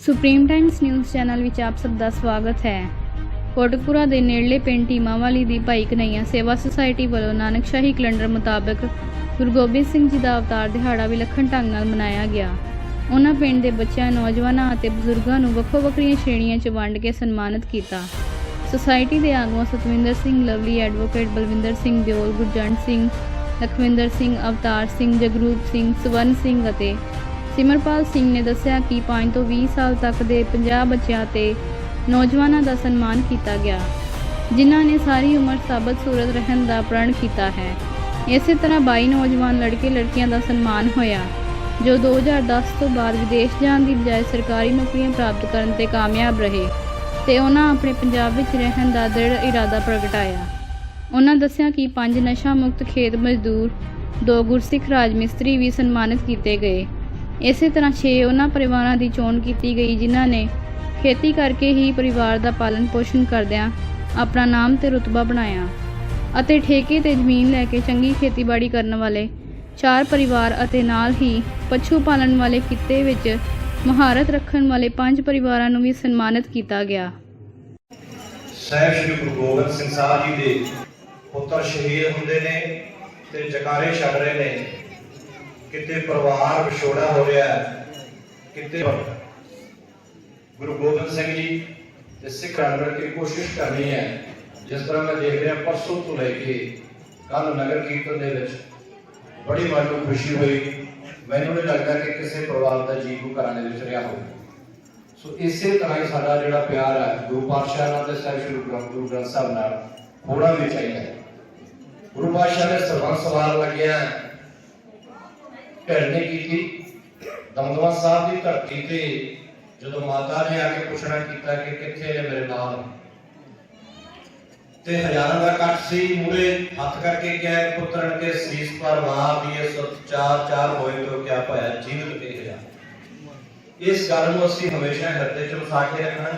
Supreme Times news channel ਵਿੱਚ ਆਪ ਸਭ ਦਾ ਸਵਾਗਤ ਹੈ। ਕੋਟਕਪੂਰਾ ਦੇ ਨੇੜਲੇ ਪਿੰਡ ਟੀਮਾਵਾਲੀ ਦੀ ਭਾਈ ਕਨਈਆ ਸੇਵਾ ਸੁਸਾਇਟੀ ਵੱਲੋਂ ਨਾਨਕਸ਼ਾਹੀ ਕੈਲੰਡਰ ਮੁਤਾਬਕ ਗੁਰੂ ਗੋਬਿੰਦ ਸਿੰਘ ਜੀ ਦਾ ਅਵਤਾਰ ਦਿਹਾੜਾ ਵਿਲੱਖਣ ਢੰਗ ਨਾਲ ਮਨਾਇਆ ਗਿਆ। ਉਹਨਾਂ ਪਿੰਡ ਦੇ ਬੱਚਿਆਂ, ਨੌਜਵਾਨਾਂ ਅਤੇ ਬਜ਼ੁਰਗਾਂ ਨੂੰ ਵੱਖੋ ਵੱਖਰੀਆਂ ਸ਼੍ਰੇਣੀਆਂ 'ਚ ਵੰਡ ਕੇ ਸਨਮਾਨਿਤ ਕੀਤਾ। ਸੁਸਾਇਟੀ ਦੇ ਆਗੂਆਂ ਸਤਵਿੰਦਰ ਸਿੰਘ, ਲਵਲੀ ਐਡਵੋਕੇਟ ਬਲਵਿੰਦਰ ਸਿੰਘ ਦਿਓਲ, ਗੁਰਜੰਟ ਸਿੰਘ ਲਖਵਿੰਦਰ ਸਿੰਘ, ਅਵਤਾਰ ਸਿੰਘ, ਜਗਰੂਪ ਸਿੰਘ, ਸਵਰਨ ਸਿੰਘ ਅਤੇ ਸਿਮਰਪਾਲ ਸਿੰਘ ਨੇ ਦੱਸਿਆ ਕਿ 5 ਤੋਂ 20 ਸਾਲ ਤੱਕ ਦੇ 50 ਬੱਚਿਆਂ ਤੇ ਨੌਜਵਾਨਾਂ ਦਾ ਸਨਮਾਨ ਕੀਤਾ ਗਿਆ, ਜਿਨ੍ਹਾਂ ਨੇ ਸਾਰੀ ਉਮਰ ਸਾਬਤ ਸੂਰਤ ਰਹਿਣ ਦਾ ਪ੍ਰਣ ਕੀਤਾ ਹੈ। ਇਸੇ ਤਰ੍ਹਾਂ 22 ਨੌਜਵਾਨ ਲੜਕੇ ਲੜਕੀਆਂ ਦਾ ਸਨਮਾਨ ਹੋਇਆ, ਜੋ 2010 ਤੋਂ ਬਾਅਦ ਵਿਦੇਸ਼ ਜਾਣ ਦੀ ਬਜਾਏ ਸਰਕਾਰੀ ਨੌਕਰੀਆਂ ਪ੍ਰਾਪਤ ਕਰਨ ਤੇ ਕਾਮਯਾਬ ਰਹੇ ਤੇ ਉਹਨਾਂ ਆਪਣੇ ਪੰਜਾਬ ਵਿੱਚ ਰਹਿਣ ਦਾ ਦ੍ਰਿੜ ਇਰਾਦਾ ਪ੍ਰਗਟਾਇਆ। ਉਹਨਾਂ ਦੱਸਿਆ ਕਿ ਪੰਜ ਨਸ਼ਾ ਮੁਕਤ ਖੇਤ ਮਜ਼ਦੂਰ, ਦੋ ਗੁਰਸਿੱਖ ਰਾਜ ਮਿਸਤਰੀ ਵੀ ਸਨਮਾਨਿਤ ਕੀਤੇ ਗਏ। ਇਸੇ ਤਰ੍ਹਾਂ 6 ਉਹਨਾਂ ਪਰਿਵਾਰਾਂ ਦੀ ਚੋਣ ਕੀਤੀ ਗਈ, ਜਿਨ੍ਹਾਂ ਨੇ ਖੇਤੀ ਕਰਕੇ ਹੀ ਪਰਿਵਾਰ ਦਾ ਪਾਲਣ ਪੋਸ਼ਣ ਕਰਦਿਆਂ ਆਪਣਾ ਨਾਮ ਤੇ ਰੁਤਬਾ ਬਣਾਇਆ ਅਤੇ ਠੇਕੇ ਤੇ ਜ਼ਮੀਨ ਲੈ ਕੇ ਚੰਗੀ ਖੇਤੀਬਾੜੀ ਕਰਨ ਵਾਲੇ ਚਾਰ ਪਰਿਵਾਰ ਅਤੇ ਨਾਲ ਹੀ ਪਸ਼ੂ ਪਾਲਣ ਵਾਲੇ ਕਿੱਤੇ ਵਿੱਚ ਮਹਾਰਤ ਰੱਖਣ ਵਾਲੇ ਪੰਜ ਪਰਿਵਾਰਾਂ ਨੂੰ ਵੀ ਸਨਮਾਨਿਤ ਕੀਤਾ ਗਿਆ। ਸਾਹਿਬ ਸ੍ਰੀ ਗੁਰੂ ਗੋਬਿੰਦ ਸਿੰਘ ਸਾਹਿਬ ਜੀ ਦੇ ਪੁੱਤਰ ਸ਼ਹੀਦ ਹੁੰਦੇ ਨੇ ਤੇ ਜਕਾਰੇ ਛੱਡ ਰਹੇ ਨੇ। ਕਿਤੇ ਪਰਿਵਾਰ ਵਿਛੋੜਾ ਹੋ ਰਿਹਾ ਹੈ, ਕਿਤੇ ਗੁਰੂ ਗੋਬਿੰਦ ਸਿੰਘ ਜੀ ਤੇ ਸਿੱਖ ਰਲ ਕੇ ਕੋਸ਼ਿਸ਼ ਕਰਨੀ ਹੈ। ਜਿਸ ਤਰ੍ਹਾਂ ਮੈਂ ਦੇਖ ਰਿਹਾ ਪਰਸੋਂ ਤੋਂ ਲੈ ਕੇ ਕੱਲ ਨਗਰ ਕੀਰਤਨ ਦੇ ਵਿੱਚ ਬੜੀ ਮਨ ਨੂੰ ਖੁਸ਼ੀ ਹੋਈ। ਮੈਨੂੰ ਨਹੀਂ ਲੱਗਦਾ ਕਿ ਕਿਸੇ ਪਰਿਵਾਰ ਦਾ ਜੀਵ ਘਰਾਂ ਦੇ ਵਿੱਚ ਰਿਹਾ ਹੋਵੇ। ਸੋ ਇਸੇ ਤਰ੍ਹਾਂ ਹੀ ਸਾਡਾ ਜਿਹੜਾ ਪਿਆਰ ਹੈ ਗੁਰੂ ਪਾਤਸ਼ਾਹ ਨਾਲ ਤੇ ਸਾਹਿਬ ਸ਼੍ਰੀ ਗੁਰੂ ਗ੍ਰੰਥ ਸਾਹਿਬ ਨਾਲ ਹੋਣਾ ਵੀ ਚਾਹੀਦਾ ਹੈ। ਗੁਰੂ ਪਾਤਸ਼ਾਹ ਨੇ ਸਰਬੰਸ ਸਵਾਰ ਲੱਗਿਆ। ਢਿੱਲ ਨਹੀਂ ਕੀਤੀ। ਦਮਦਮਾ ਸਾਹਿਬ ਦੀ ਧਰਤੀ ਤੇ ਜਦੋਂ ਮਾਤਾ ਨੇ ਆ ਕੇ ਪੁੱਛਣਾ ਕੀਤਾ ਕਿ ਕਿੱਥੇ ਹੈ ਮੇਰੇ ਨਾਲ? ਤੇ ਹਜ਼ਾਰਾਂ ਦਾ ਇਕੱਠ ਸੀ ਮੂਰੇ ਹੱਥ ਕਰਕੇ ਕਿਹਾ ਪੁੱਤਰਨ ਕੇ ਸੀਸ ਪਰ ਮਾਰ ਦੀਏ ਸੋ ਚਾਰ ਚਾਰ ਹੋਏ ਤੋ ਕਿਆ ਪਾਇਆ? ਜੀਵਤ ਕੇ ਗਿਆ ਇਸ ਗੱਲ ਨੂੰ ਅਸੀਂ ਹਮੇਸ਼ਾ ਹਿਰਦੇ 'ਚ ਵਸਾ ਕੇ ਰੱਖਣਾ।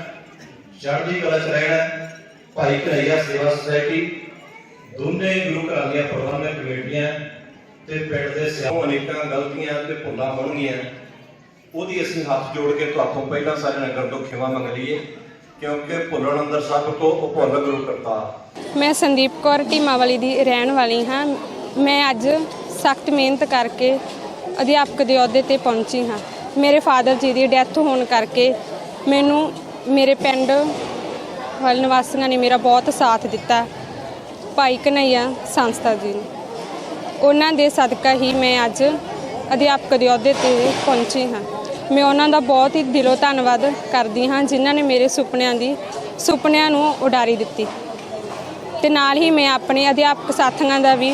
ਚੜ੍ਹਦੀ ਕਲਾ 'ਚ ਰਹਿਣਾ। ਭਾਈ ਘਰਈਆ ਸੇਵਾ ਸੁਸਾਇਟੀ ਦੋਨੇ ਗੁਰੂ ਘਰਾਂ ਦੀਆਂ ਪ੍ਰਬੰਧਕ ਕਮੇਟੀਆਂ ਤੇ ਪਿੰਡ ਦੇ ਸਿਆਣੋਂ ਅਨੇਕਾਂ ਗਲਤੀਆਂ ਤੇ ਭੁੱਲਾਂ ਹੋਣਗੀਆਂ ਉਹਦੀ ਅਸੀਂ ਹੱਥ ਜੋੜ ਕੇ ਤੁਹਾਡੇ ਪਹਿਲਾਂ ਸਾਰੇ ਨਗਰ ਤੋਂ ਖਿਮਾ ਮੰਗ ਲਈਏ, ਕਿਉਂਕਿ ਭੁੱਲਣ ਅੰਦਰ ਸਭ ਤੋਂ ਉਹ ਗੁਰੂ ਕਰਤਾਰ। ਮੈਂ ਸੰਦੀਪ ਕੌਰ ਢੀਮਾਵਾਲੀ ਦੀ ਰਹਿਣ ਵਾਲੀ ਹਾਂ। ਮੈਂ ਅੱਜ ਸਖਤ ਮਿਹਨਤ ਕਰਕੇ ਅਧਿਆਪਕ ਦੇ ਅਹੁਦੇ ਤੇ ਪਹੁੰਚੀ ਹਾਂ। ਮੇਰੇ ਫਾਦਰ ਜੀ ਦੀ ਡੈਥ ਹੋਣ ਕਰਕੇ ਮੈਨੂੰ ਮੇਰੇ ਪਿੰਡ ਵਾਲ ਨਿਵਾਸੀਆਂ ਨੇ ਮੇਰਾ ਬਹੁਤ ਸਾਥ ਦਿੱਤਾ। ਭਾਈ ਕਨਈਆ ਸੰਸਥਾ ਜੀ ਨੇ। ਉਹਨਾਂ ਦੇ ਸਦਕਾ ਹੀ ਮੈਂ ਅੱਜ ਅਧਿਆਪਕ ਦੇ ਅਹੁਦੇ ਤੇ ਪਹੁੰਚੀ ਹਾਂ। ਮੈਂ ਉਹਨਾਂ ਦਾ ਬਹੁਤ ਹੀ ਦਿਲੋਂ ਧੰਨਵਾਦ ਕਰਦੀ ਹਾਂ, ਜਿਨ੍ਹਾਂ ਨੇ ਮੇਰੇ ਸੁਪਨਿਆਂ ਦੀ, ਸੁਪਨਿਆਂ ਨੂੰ ਉਡਾਰੀ ਦਿੱਤੀ। ਤੇ ਨਾਲ ਹੀ ਮੈਂ ਆਪਣੇ ਅਧਿਆਪਕ ਸਾਥੀਆਂ ਦਾ ਵੀ,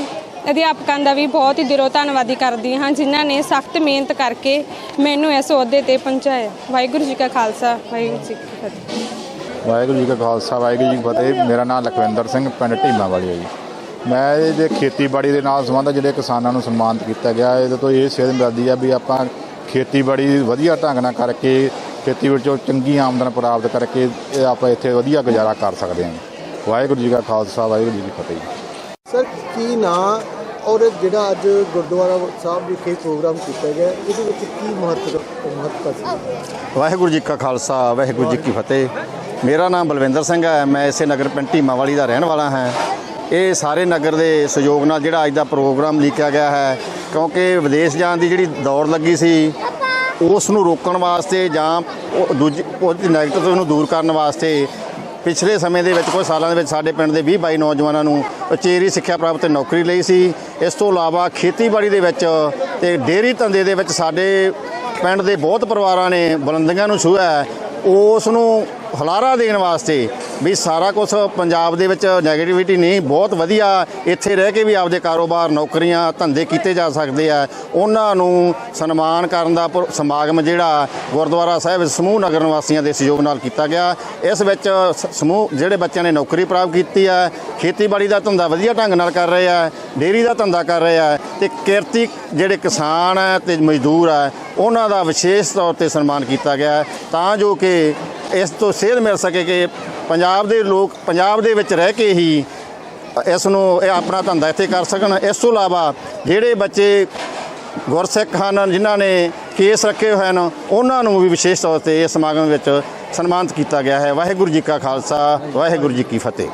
ਅਧਿਆਪਕਾਂ ਦਾ ਵੀ ਬਹੁਤ ਹੀ ਦਿਲੋਂ ਧੰਨਵਾਦੀ ਕਰਦੀ ਹਾਂ, ਜਿਨ੍ਹਾਂ ਨੇ ਸਖਤ ਮਿਹਨਤ ਕਰਕੇ ਮੈਨੂੰ ਇਸ ਅਹੁਦੇ ਤੇ ਪਹੁੰਚਾਇਆ। ਵਾਹਿਗੁਰੂ ਜੀ ਕਾ ਖਾਲਸਾ, ਵਾਹਿਗੁਰੂ ਜੀ ਕੀ ਫਤਿਹ। ਵਾਹਿਗੁਰੂ ਜੀ ਕਾ ਖਾਲਸਾ ਵਾਹਿਗੁਰੂ ਜੀ ਕੀ ਫਤਿਹ। ਮੇਰਾ ਨਾਮ ਲਖਵਿੰਦਰ ਸਿੰਘ ਪਿੰਡ ਢੀਮਾ ਵਾਲੀ ਹੈ ਜੀ। ਮੈਂ ਇਹਦੇ ਖੇਤੀਬਾੜੀ ਦੇ ਨਾਲ ਸੰਬੰਧ ਜਿਹੜੇ ਕਿਸਾਨਾਂ ਨੂੰ ਸਨਮਾਨਿਤ ਕੀਤਾ ਗਿਆ। ਇਹਦੇ ਤੋਂ ਇਹ ਸੇਧ ਮਿਲਦੀ ਆ ਵੀ ਆਪਾਂ ਖੇਤੀਬਾੜੀ ਵਧੀਆ ਢੰਗ ਨਾਲ ਕਰਕੇ ਖੇਤੀ ਵਿੱਚੋਂ ਚੰਗੀ ਆਮਦਨ ਪ੍ਰਾਪਤ ਕਰਕੇ ਇਹ ਆਪਾਂ ਇੱਥੇ ਵਧੀਆ ਗੁਜ਼ਾਰਾ ਕਰ ਸਕਦੇ ਹਾਂ। ਵਾਹਿਗੁਰੂ ਜੀ ਕਾ ਖਾਲਸਾ ਵਾਹਿਗੁਰੂ ਜੀ ਕੀ ਫਤਿਹ। ਸਰ ਕੀ ਨਾਂ ਔਰ ਜਿਹੜਾ ਅੱਜ ਗੁਰਦੁਆਰਾ ਸਾਹਿਬ ਵਿਖੇ ਪ੍ਰੋਗਰਾਮ ਕੀਤਾ ਗਿਆ ਇਹਦੇ ਵਿੱਚ ਕੀ ਮਹੱਤਵ ਮਹੱਤਤਾ ਸੀ? ਵਾਹਿਗੁਰੂ ਜੀ ਕਾ ਖਾਲਸਾ ਵਾਹਿਗੁਰੂ ਜੀ ਕੀ ਫਤਿਹ। ਮੇਰਾ ਨਾਮ ਬਲਵਿੰਦਰ ਸਿੰਘ ਹੈ। ਮੈਂ ਇਸੇ ਨਗਰ ਪਿੰਡ ਢੀਮਾਵਾਲੀ ਦਾ ਰਹਿਣ ਵਾਲਾ ਹਾਂ। ਇਹ ਸਾਰੇ ਨਗਰ ਦੇ ਸਹਿਯੋਗ ਨਾਲ ਜਿਹੜਾ ਅੱਜ ਦਾ ਪ੍ਰੋਗਰਾਮ ਲਿਖਿਆ ਗਿਆ ਹੈ, ਕਿਉਂਕਿ ਵਿਦੇਸ਼ ਜਾਣ ਦੀ ਜਿਹੜੀ ਦੌੜ ਲੱਗੀ ਸੀ ਉਸ ਨੂੰ ਰੋਕਣ ਵਾਸਤੇ ਜਾਂ ਉਹ ਦੂਜੀ ਉਹਦੀ ਨੈਗੇਟਿਵ ਨੂੰ ਦੂਰ ਕਰਨ ਵਾਸਤੇ ਪਿਛਲੇ ਸਮੇਂ ਦੇ ਵਿੱਚ, ਕੁਝ ਸਾਲਾਂ ਦੇ ਵਿੱਚ ਸਾਡੇ ਪਿੰਡ ਦੇ 20 22 ਨੌਜਵਾਨਾਂ ਨੂੰ ਉਚੇਰੀ ਸਿੱਖਿਆ ਪ੍ਰਾਪਤ ਤੇ ਨੌਕਰੀ ਲਈ ਸੀ। ਇਸ ਤੋਂ ਇਲਾਵਾ ਖੇਤੀਬਾੜੀ ਦੇ ਵਿੱਚ ਤੇ ਡੇਅਰੀ ਧੰਦੇ ਦੇ ਵਿੱਚ ਸਾਡੇ ਪਿੰਡ ਦੇ ਬਹੁਤ ਪਰਿਵਾਰਾਂ ਨੇ, ਬੁਲੰਦੀਆਂ ਨੂੰ ਛੂਹਿਆ ਉਸ ਨੂੰ ਹਲਾਰਾ ਦੇਣ ਵਾਸਤੇ ਵੀ ਸਾਰਾ ਕੁਝ ਪੰਜਾਬ ਦੇ ਵਿੱਚ ਨੈਗੇਟਿਵਿਟੀ ਨਹੀਂ, ਬਹੁਤ ਵਧੀਆ ਇੱਥੇ ਰਹਿ ਕੇ ਵੀ ਆਪਦੇ ਕਾਰੋਬਾਰ, ਨੌਕਰੀਆਂ ਧੰਦੇ ਕੀਤੇ ਜਾ ਸਕਦੇ ਆ। ਉਹਨਾਂ ਨੂੰ ਸਨਮਾਨ ਕਰਨ ਦਾ ਪੁਰ- ਸਮਾਗਮ ਜਿਹੜਾ ਗੁਰਦੁਆਰਾ ਸਾਹਿਬ ਸਮੂਹ ਨਗਰ ਨਿਵਾਸੀਆਂ ਦੇ ਸਹਿਯੋਗ ਨਾਲ ਕੀਤਾ ਗਿਆ। ਇਸ ਵਿੱਚ ਸਮੂਹ ਜਿਹੜੇ ਬੱਚਿਆਂ ਨੇ ਨੌਕਰੀ ਪ੍ਰਾਪਤ ਕੀਤੀ ਆ, ਖੇਤੀਬਾੜੀ ਦਾ ਧੰਦਾ ਵਧੀਆ ਢੰਗ ਨਾਲ ਕਰ ਰਹੇ ਆ, ਡੇਅਰੀ ਦਾ ਧੰਦਾ ਕਰ ਰਹੇ ਆ ਤੇ ਕਿਰਤੀ ਜਿਹੜੇ ਕਿਸਾਨ ਆ ਤੇ ਮਜ਼ਦੂਰ ਆ, ਉਹਨਾਂ ਦਾ ਵਿਸ਼ੇਸ਼ ਤੌਰ ਤੇ ਸਨਮਾਨ ਕੀਤਾ ਗਿਆ। ਤਾਂ ਜੋ ਕਿ ਇਸ ਤੋਂ ਸੇਧ ਮਿਲ ਸਕੇ ਕਿ ਪੰਜਾਬ ਦੇ ਲੋਕ ਪੰਜਾਬ ਦੇ ਵਿੱਚ ਰਹਿ ਕੇ ਹੀ ਇਸ ਨੂੰ ਇਹ ਆਪਣਾ ਧੰਦਾ ਇੱਥੇ ਕਰ ਸਕਣ। ਇਸ ਤੋਂ ਇਲਾਵਾ ਜਿਹੜੇ ਬੱਚੇ ਗੁਰਸਿੱਖ ਹਨ, ਜਿਨ੍ਹਾਂ ਨੇ ਕੇਸ ਰੱਖੇ ਹੋਏ ਹਨ, ਉਹਨਾਂ ਨੂੰ ਵੀ ਵਿਸ਼ੇਸ਼ ਤੌਰ ਤੇ ਇਸ ਸਮਾਗਮ ਵਿੱਚ ਸਨਮਾਨਿਤ ਕੀਤਾ ਗਿਆ ਹੈ। ਵਾਹਿਗੁਰੂ ਜੀ ਕਾ ਖਾਲਸਾ, ਵਾਹਿਗੁਰੂ ਜੀ ਕੀ ਫਤਿਹ।